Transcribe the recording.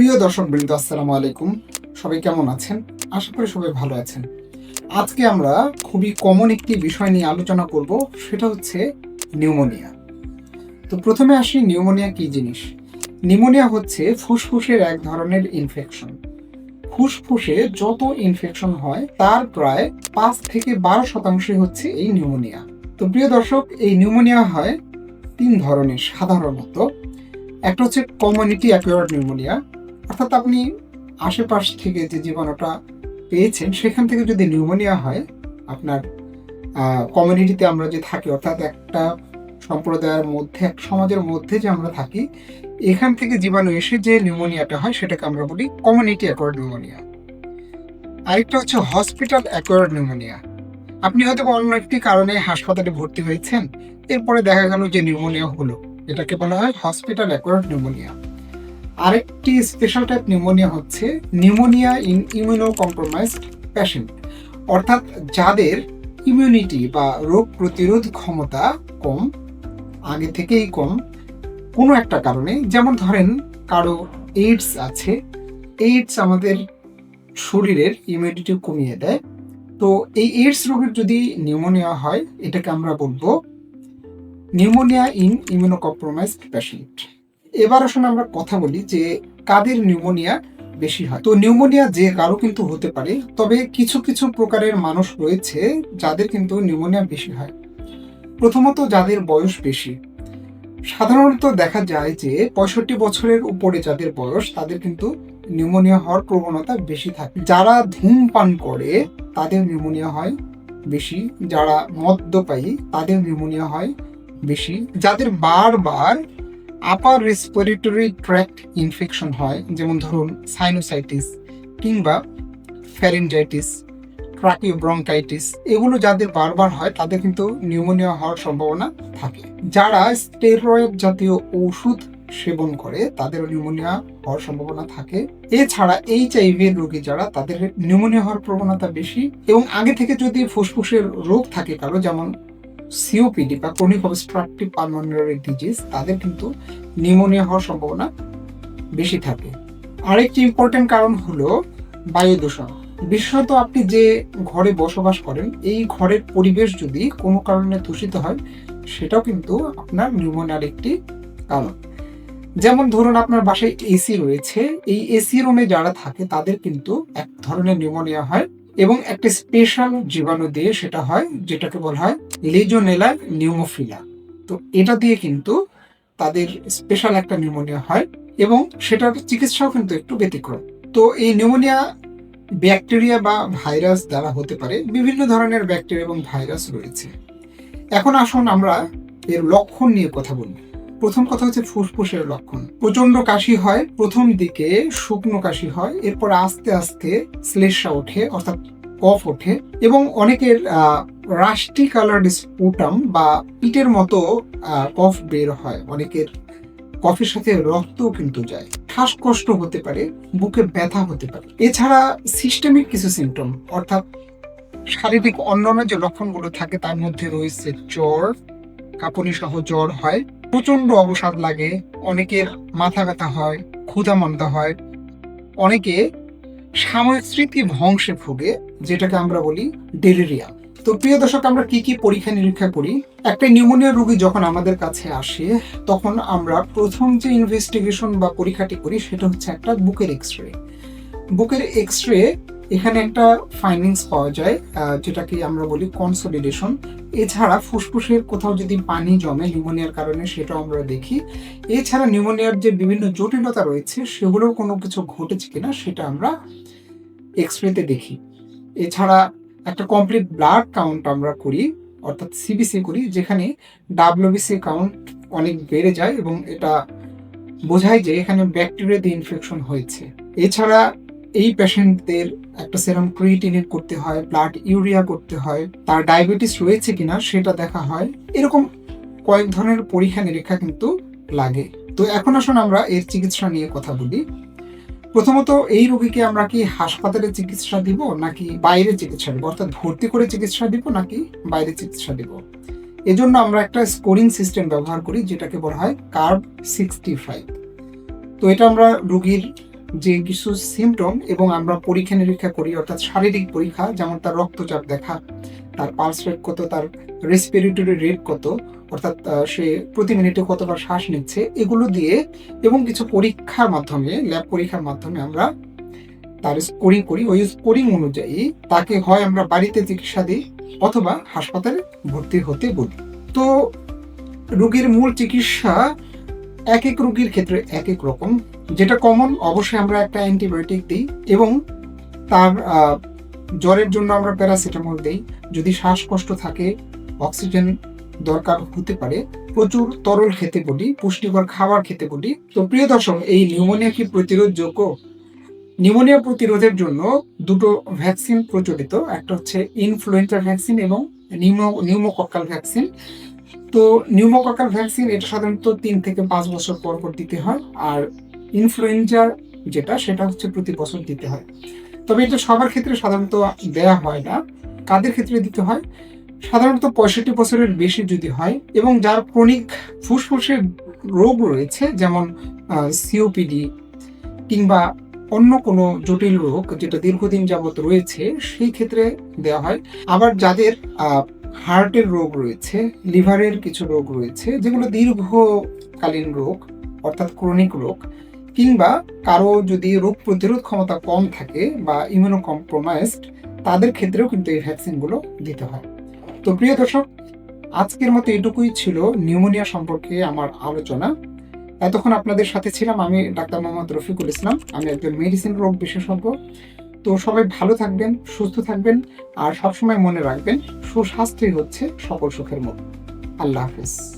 প্রিয় দর্শক বৃন্দ আসসালামু আলাইকুম। সবাই কেমন আছেন? আশা করি সবাই ভালো আছেন। আজকে আমরা খুবই কমন একটি বিষয় নিয়ে আলোচনা করব, সেটা হচ্ছে নিউমোনিয়া তো প্রথমে আসি নিউমোনিয়া কি জিনিস? নিউমোনিয়া হচ্ছে ফুসফুসের এক ধরনের ইনফেকশন ফুসফুসে যত ইনফেকশন হয়, তার প্রায় পাঁচ থেকে বারো শতাংশই হচ্ছে এই নিউমোনিয়া তো প্রিয় দর্শক, এই নিউমোনিয়া হয় তিন ধরনের, সাধারণত। একটা হচ্ছে কমিউনিটি অ্যাকুয়ার্ড নিউমোনিয়া অর্থাৎ আপনি আশেপাশ থেকে যে জীবাণুটা পেয়েছেন, সেখান থেকে যদি নিউমোনিয়া হয়, আপনার কমিউনিটিতে আমরা যে থাকি, অর্থাৎ একটা সম্প্রদায়ের মধ্যে, এক সমাজের মধ্যে যে আমরা থাকি, এখান থেকে জীবাণু এসে যে নিউমোনিয়াটা হয়, সেটাকে আমরা বলি কমিউনিটি অ্যাকোয়ার্ড নিউমোনিয়া আরেকটা হচ্ছে হসপিটাল অ্যাকোয়ার্ড নিউমোনিয়া আপনি হয়তো অন্য একটি কারণে হাসপাতালে ভর্তি হয়েছেন, এরপরে দেখা গেল যে নিউমোনিয়া হলো। এটাকে বলা হয় হসপিটাল অ্যাকোয়ার্ড নিউমোনিয়া আরেকটি স্পেশাল টাইপ নিউমোনিয়া হচ্ছে pneumonia in immunocompromised patient অর্থাৎ যাদের ইমিউনিটি বা রোগ প্রতিরোধ ক্ষমতা কম, আগে থেকেই কম, কোনো একটা কারণে, যেমন ধরেন কারও এইডস আছে এইডস আমাদের শরীরের ইমিউনিটি কমিয়ে দেয়। তো এই এইডস রোগের যদি নিউমোনিয়া হয়, এটাকে আমরা বলব নিউমোনিয়া ইন ইমিউনোকম্প্রোমাইজড পেশেন্ট এবার আসলে আমরা কথা বলি যে কাদের নিউমোনিয়া বেশি হয়। তো নিউমোনিয়া যে কারও কিন্তু হতে পারে, তবে কিছু কিছু প্রকারের মানুষ রয়েছে যাদের কিন্তু নিউমোনিয়া বেশি হয়। প্রথমত যাদের বয়স বেশি। সাধারণত দেখা যায় যে পঁয়ষট্টি বছরের উপরে যাদের বয়স, তাদের কিন্তু নিউমোনিয়া হওয়ার প্রবণতা বেশি থাকে। যারা ধূমপান করে, তাদের নিউমোনিয়া হয় বেশি। যারা মদ্যপায়ী, তাদের নিউমোনিয়া হয় বেশি। যাদের বারবার আপার রেসপিরেটরি ট্র্যাক্ট ইনফেকশন হয়, যেমন ধরুন সাইনোসাইটিস কিংবা ফ্যারেঞ্জাইটিস ট্রাকিওব্রঙ্কাইটিস এগুলো যাদের বারবার হয়, তাদের কিন্তু নিউমোনিয়া হওয়ার সম্ভাবনা থাকে। যারা স্টেরয়েড জাতীয় ওষুধ সেবন করে, তাদের নিউমোনিয়া হওয়ার সম্ভাবনা থাকে। এছাড়া এইচ আইভি রোগী যারা, তাদের নিউমোনিয়া হওয়ার প্রবণতা বেশি। এবং আগে থেকে যদি ফুসফুসের রোগ থাকে কারও, যেমন সিওপিডি বা ক্রনিক অবস্ট্রাকটিভ পালমোনারি ডিজিজ তাদের কিন্তু নিউমোনিয়া হওয়ার সম্ভাবনা বেশি থাকে। আরেকটি ইম্পর্টেন্ট কারণ হলো বায়ু দূষণ। বিশেষত আপনি যে ঘরে বসবাস করেন, এই ঘরের পরিবেশ যদি কোনো কারণে দূষিত হয়, সেটাও কিন্তু আপনার নিউমোনিয়ার একটি কারণ। যেমন ধরুন, আপনার বাসায় এসি রয়েছে। এই এসি রুমে যারা থাকে, তাদের কিন্তু এক ধরনের নিউমোনিয়া হয়। এবং একটা স্পেশাল জীবাণু দিয়ে সেটা হয়, যেটাকে বলা হয় লেজোনেলা নিউমোফিলা তো এটা দিয়ে কিন্তু তাদের স্পেশাল একটা নিউমোনিয়া হয় এবং সেটার চিকিৎসাও কিন্তু একটু ব্যতিক্রম। তো এই নিউমোনিয়া ব্যাকটেরিয়া বা ভাইরাস দ্বারা হতে পারে, বিভিন্ন ধরনের ব্যাকটেরিয়া এবং ভাইরাস রয়েছে। এখন আসুন আমরা এর লক্ষণ নিয়ে কথা বলি। প্রথম কথা হচ্ছে ফুসফুসের লক্ষণ। প্রচণ্ড কাশি হয়, প্রথম দিকে শুকনো কাশি হয়, এরপর আস্তে আস্তে শ্লেষা ওঠে, অর্থাৎ কফ ওঠে, এবং অনেকের রাষ্টি কালার স্পুটাম বা পিটের মতো কফ বের হয়। অনেকের কফের সাথে রক্তও কিন্তু যায়। শ্বাসকষ্ট হতে পারে, বুকে ব্যথা হতে পারে। এছাড়া সিস্টেমিক কিছু সিমটম অর্থাৎ শারীরিক অন্যান্য যে লক্ষণগুলো থাকে, তার মধ্যে রয়েছে জ্বর কাঁপুনি সহ জ্বর হয় প্রচণ্ড অবসাদ লাগে, অনেকের মাথা ব্যথা হয়, ক্ষুধা মন্দা হয়। অনেকে সাময়িক স্মৃতি ধ্বংসে ভোগে, যেটাকে আমরা বলি ডেলিরিয়া। তো প্রিয় দর্শক, আমরা কি কি পরীক্ষা নিরীক্ষা করি? একটা নিউমোনিয়া রোগী যখন আমাদের কাছে আসে, তখন আমরা প্রথম যে ইনভেস্টিগেশন বা পরীক্ষাটি করি, সেটা হচ্ছে একটা বুকের এক্স রে বুকের এক্স রে এখানে একটা ফাইন্ডিংস পাওয়া যায় যেটাকে আমরা বলি কনসলিডেশন এছাড়া ফুসফুসের কোথাও যদি পানি জমে নিউমোনিয়ার কারণে, সেটাও আমরা দেখি। এছাড়া নিউমোনিয়ার যে বিভিন্ন জটিলতা রয়েছে, সেগুলোর কোনো কিছু ঘটেছে কিনা, সেটা আমরা এক্স রেতে দেখি। এছাড়া একটা কমপ্লিট ব্লাড কাউন্ট আমরা করি, অর্থাৎ সিবিসি করি, যেখানে ডাব্লিউবিসি কাউন্ট অনেক বেড়ে যায় এবং এটা বোঝায় যে এখানে ব্যাকটেরিয়া দিয়ে ইনফেকশন হয়েছে। এছাড়া এই পেশেন্টদের একটা সেরাম ক্রিয়েটিনিন করতে হয় ব্লাড ইউরিয়া করতে হয়, তার ডায়াবেটিস রয়েছে কিনা সেটা দেখা হয়, এরকম কয়েক ধরনের পরীক্ষা নিরীক্ষা কিন্তু লাগে। তো এখন আসুন আমরা এর চিকিৎসা নিয়ে কথা বলি। প্রথমত এই রোগীকে আমরা কি হাসপাতালে চিকিৎসা দিব নাকি বাইরে চিকিৎসা দিব? অর্থাৎ ভর্তি করে চিকিৎসা দিব নাকি বাইরে চিকিৎসা দিব? এজন্য আমরা একটা স্কোরিং সিস্টেম ব্যবহার করি, যেটাকে বলা হয় কার্ভ সিক্সটি ফাইভ তো এটা আমরা রুগীর যে কিছু সিমটম এবং আমরা পরীক্ষা নিরীক্ষা করি, অর্থাৎ শারীরিক পরীক্ষা, যেমন তার রক্তচাপ দেখা, তার পালস রেট কত, তার রেসপিরেটরি রেট কত, অর্থাৎ সে প্রতি মিনিটে কতবার শ্বাস নিচ্ছে, এগুলো দিয়ে এবং কিছু পরীক্ষার মাধ্যমে ল্যাব পরীক্ষার মাধ্যমে আমরা তার স্কোরিং করি। ওই স্কোরিং অনুযায়ী তাকে হয় আমরা বাড়িতে চিকিৎসা দিই অথবা হাসপাতালে ভর্তি হতে বলি। তো রোগীর মূল চিকিৎসা এক এক রোগীর ক্ষেত্রে এক এক রকম। যেটা কমন অবশ্যই আমরা একটা অ্যান্টিবায়োটিক দিই এবং তার জ্বরের জন্য আমরা প্যারাসিটামল দিই। যদি শ্বাসকষ্ট থাকে অক্সিজেন দরকার হতে পারে, প্রচুর তরল খেতে বলি, পুষ্টিকর খাবার খেতে বলি। তো প্রিয় দর্শক, এই নিউমোনিয়া কি প্রতিরোধযোগ্য নিউমোনিয়া প্রতিরোধের জন্য দুটো ভ্যাকসিন প্রচলিত। একটা হচ্ছে ইনফ্লুয়েঞ্জা ভ্যাকসিন এবং নিউমো নিউমোকক্কাল ভ্যাকসিন তো নিউমোকক্কাল ভ্যাকসিন এটা সাধারণত তিন থেকে পাঁচ বছর পর পর দিতে হয়। আর ইনফ্লুয়েঞ্জা যেটা, সেটা হচ্ছে প্রতি বছর দিতে হয়। তবে এটা সবার ক্ষেত্রে সাধারণত দেয়া হয় না। কাদের ক্ষেত্রে দিতে হয়? সাধারণত পঁয়ষট্টি বছরের বেশি যদি হয় এবং যার ক্রনিক ফুসফুসের রোগ রয়েছে, যেমন সিওপিডি কিংবা অন্য কোনো জটিল রোগ যেটা দীর্ঘদিন যাবত রয়েছে, সেই ক্ষেত্রে দেওয়া হয়। আবার যাদের হার্টের রোগ রয়েছে, লিভারের কিছু রোগ রয়েছে, যেগুলো দীর্ঘকালীন রোগ, অর্থাৎ ক্রনিক রোগ কিংবা কারও যদি রোগ প্রতিরোধ ক্ষমতা কম থাকে বা ইমিউনো কম্প্রোমাইজড তাদের ক্ষেত্রেও কিন্তু এই ভ্যাকসিনগুলো দিতে হয়। তো প্রিয় দর্শক, আজকের মতো এটুকুই ছিল নিউমোনিয়া সম্পর্কে আমার আলোচনা। এতক্ষণ আপনাদের সাথে ছিলাম আমি ডাক্তার মোহাম্মদ রফিকুল ইসলাম। আমি একজন মেডিসিন রোগ বিশেষজ্ঞ। তো সবাই ভালো থাকবেন, সুস্থ থাকবেন, আর সবসময় মনে রাখবেন, সুস্বাস্থ্যই হচ্ছে সকল সুখের মূল। আল্লাহ হাফিজ।